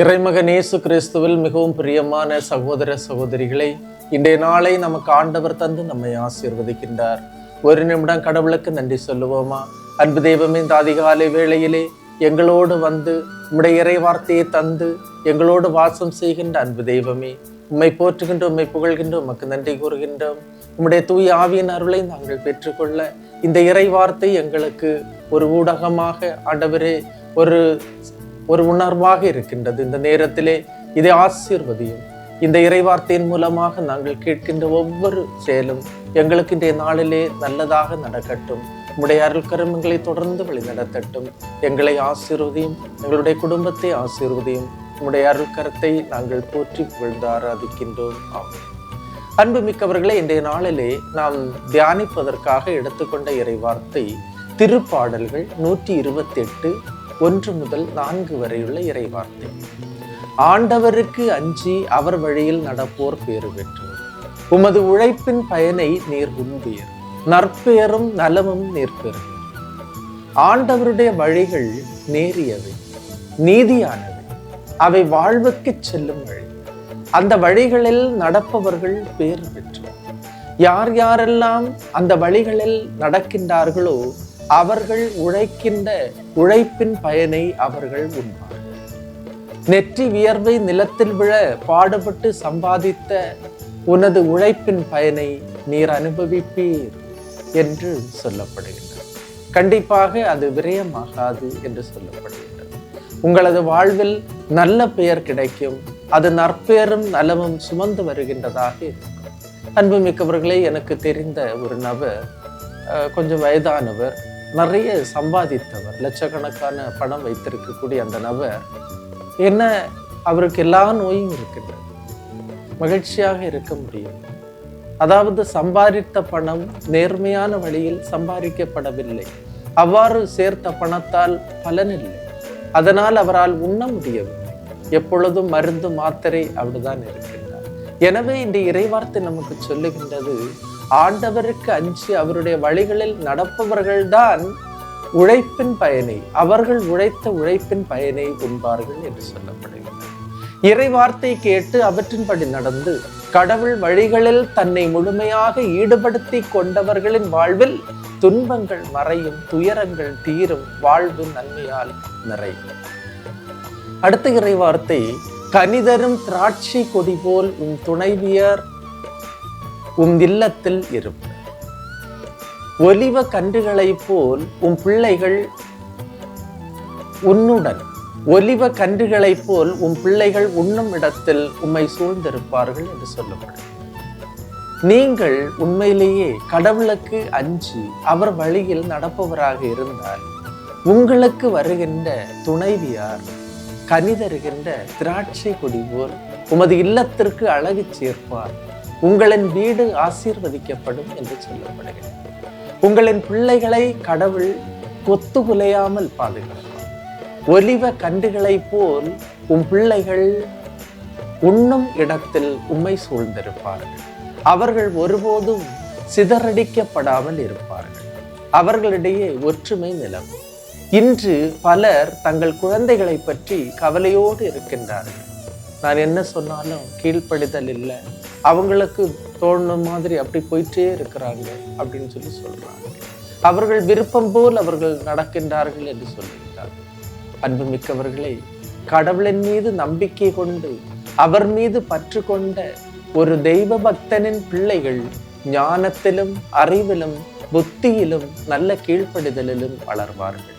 இறைமகன் இயேசு கிறிஸ்துவில் மிகவும் பிரியமான சகோதர சகோதரிகளை இன்றைய நாளை நமக்கு ஆண்டவர் தந்து நம்மை ஆசீர்வதிக்கின்றார். ஒரு நிமிடம் கடவுளுக்கு நன்றி சொல்லுவோமா? அன்பு தெய்வமே இந்த அதிகாலை வேளையிலே எங்களோடு வந்து உம்முடைய இறை வார்த்தையை தந்து எங்களோடு வாசம் செய்கின்ற அன்பு தெய்வமே உம்மை போற்றுகின்ற உம்மை புகழ்கின்ற உமக்கு நன்றி கூறுகின்றோம். உம்முடைய தூய் ஆவியின் அருளை நாங்கள் பெற்றுக்கொள்ள இந்த இறை வார்த்தை எங்களுக்கு ஒரு ஊடகமாக ஆண்டவரே ஒரு ஒரு உணர்வாக இருக்கின்றது. இந்த நேரத்திலே இதை ஆசீர்வதியும். இந்த இறைவார்த்தையின் மூலமாக நாங்கள் கேட்கின்ற ஒவ்வொரு செயலும் எங்களுக்கு இன்றைய நாளிலே நல்லதாக நடக்கட்டும். உடைய அருள் கருமங்களை தொடர்ந்து வழி நடத்தட்டும். எங்களை ஆசீர்வதியும் எங்களுடைய குடும்பத்தை ஆசீர்வதியும். உம்முடைய அருள் கரத்தை நாங்கள் போற்றி புகழ்ந்து ஆராதிக்கின்றோம். ஆகும் அன்பு மிக்கவர்களே இன்றைய நாளிலே நாம் தியானிப்பதற்காக எடுத்துக்கொண்ட இறைவார்த்தை திருப்பாடல்கள் நூற்றி இருபத்தி எட்டு ஒன்று முதல் நான்கு வரையுள்ள இறைவார்த்தை. ஆண்டவருக்கு அஞ்சி அவர் வழியில் நடப்போர் பேறு பெற்று உமது உழைப்பின் பயனை நீர் உண்பீர் நற்பெயரும் நலமும் நீர் பெறும். ஆண்டவருடைய வழிகள் நேரியவை நீதியானவை அவை வாழ்வுக்கு செல்லும் வழி. அந்த வழிகளில் நடப்பவர்கள் பேறு பெற்று யார் யாரெல்லாம் அந்த வழிகளில் நடக்கின்றார்களோ அவர்கள் உழைக்கின்ற உழைப்பின் பயனை அவர்கள் உண்பார்கள் நெற்றி வியர்வை நிலத்தில் விழ பாடுபட்டு சம்பாதித்த உனது உழைப்பின் பயனை நீர் அனுபவிப்பீர் என்று சொல்லப்படுகின்றது. கண்டிப்பாக அது விரயமாகாது என்று சொல்லப்படுகின்றது. உங்களது வாழ்வில் நல்ல பெயர் கிடைக்கும். அது நற்பெயரும் நலமும் சுமந்து வருகின்றதாக இருக்கும். அன்புமிக்கவர்களே எனக்கு தெரிந்த ஒரு நபர் கொஞ்சம் வயதானவர். நிறைய சம்பாதித்தவர் லட்சக்கணக்கான பணம் வைத்திருக்கக்கூடிய அந்த நபர் என்ன அவருக்கு எல்லா நோயும் இருக்கின்றது. மகிழ்ச்சியாக இருக்க முடியும். அதாவது சம்பாதித்த பணம் நேர்மையான வழியில் சம்பாதிக்கப்படவில்லை. அவ்வாறு சேர்த்த பணத்தால் பலனில்லை. அதனால் அவரால் உண்ண முடியவில்லை. எப்பொழுதும் மருந்து மாத்திரை அப்படிதான் இருக்கிறது. எனவே இந்த இறைவார்த்தை நமக்கு சொல்லுகின்றது ஆண்டவருக்கு அஞ்சு அவருடைய வழிகளில் நடப்பவர்கள்தான் உழைப்பின் பயனை அவர்கள் உழைத்த உழைப்பின் பயனை உண்பார்கள் என்று சொல்லப்படுகிறது. இறைவார்த்தை கேட்டு அவற்றின்படி நடந்து கடவுள் வழிகளில் தன்னை முழுமையாக ஈடுபடுத்தி கொண்டவர்களின் வாழ்வில் துன்பங்கள் மறையும் துயரங்கள் தீரும் வாழ்வு நன்மையால் நிறையும். அடுத்த இறைவார்த்தை கனிதரும் திராட்சை கொடி போல் உன் துணைவியர் உம் இல்லத்தில் இருப்பர். ஒலிவ கன்றுகளைப் போல் உன் பிள்ளைகள் உன்னுடன். ஒலிவ கன்றுகளைப் போல் உன் பிள்ளைகள் உண்ணும் இடத்தில் உம்மை சூழ்ந்திருப்பார்கள் என்று சொல்லப்படும் நீங்கள் உண்மையிலேயே கடவுளுக்கு அஞ்சி அவர் வழியில் நடப்பவராக இருந்தால் உங்களுக்கு வருகின்ற துணைவியார் கனிதருகின்ற திராட்சை கொடி போல் உமது இல்லத்திற்கு அழகு சேர்ப்பார். உங்களின் வீடு ஆசீர்வதிக்கப்படும் என்று சொல்லப்படுகிறது. உங்களின் பிள்ளைகளை கடவுள் கொத்து குலையாமல் பாதுகாப்பார். ஒலிவ கன்றுகளைப் போல் உம் பிள்ளைகள் உண்ணும் இடத்தில் உம்மை சூழ்ந்திருப்பார்கள். அவர்கள் ஒருபோதும் சிதறடிக்கப்படாமல் இருப்பார்கள். அவர்களிடையே ஒற்றுமை நிலவும். இன்று பலர் தங்கள் குழந்தைகளை பற்றி கவலையோடு இருக்கின்றார்கள். நான் என்ன சொன்னாலும் கீழ்ப்படுதல் இல்லை. அவங்களுக்கு தோணும் மாதிரி அப்படி போயிட்டே இருக்கிறாங்க அப்படின்னு சொல்லி சொல்றாங்க. அவர்கள் விருப்பம் போல் அவர்கள் நடக்கின்றார்கள் என்று சொல்லுகிறார்கள் அன்புமிக்கவர்களே கடவுளின் மீது நம்பிக்கை கொண்டு அவர் மீது பற்று கொண்ட ஒரு தெய்வ பக்தனின் பிள்ளைகள் ஞானத்திலும் அறிவிலும் புத்தியிலும் நல்ல கீழ்ப்படிதலிலும் வளர்வார்கள்.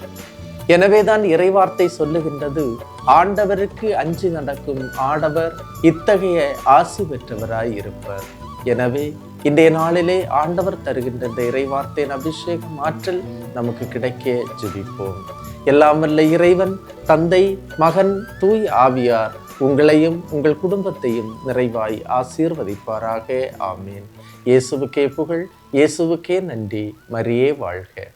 எனவேதான் இறைவார்த்தை சொல்லுகின்றது. ஆண்டவருக்கு அஞ்சு நடக்கும் ஆடவர் இத்தகைய ஆசி பெற்றவராய் இருப்பர் எனவே இன்றைய நாளிலே ஆண்டவர் தருகின்ற இந்த இறைவார்த்தையின் அபிஷேகம் ஆற்றல் நமக்கு கிடைக்க ஜெபிப்போம். எல்லாம் வல்ல இறைவன் தந்தை மகன் தூய் ஆவியார் உங்களையும் உங்கள் குடும்பத்தையும் நிறைவாய் ஆசீர்வதிப்பாராக. ஆமேன். இயேசுவுக்கே புகழ் இயேசுவுக்கே நன்றி. மரியே வாழ்க.